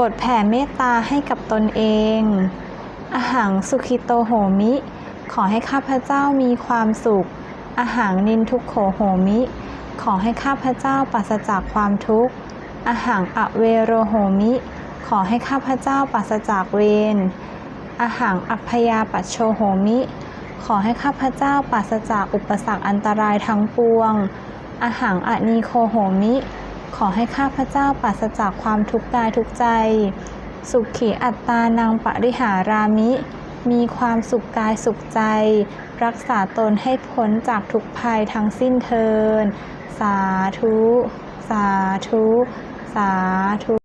บทแผ่เมตตาให้กับตนเองอาหังสุขิโตโหมิ ขอให้ข้าพเจ้ามีความสุขอาหังนินทุกโขโหมิ ขอให้ข้าพเจ้าปราศจากความทุกข์อาหังอเวโรโหมิ ขอให้ข้าพเจ้าปราศจากเวรอาหังอัพยาปัชโชโหมิ ขอให้ข้าพเจ้าปราศจากอุปสรรคอันตรายทั้งปวงอาหังอนีโคโหมิ ขอให้ข้าพเจ้าปราศจากความทุกข์กายทุกใจ สุขีอัตตานังปริหารามิ มีความสุขกายสุขใจ รักษาตนให้พ้นจากทุกภัยทั้งสิ้นเทิน สาธุ สาธุ สาธุ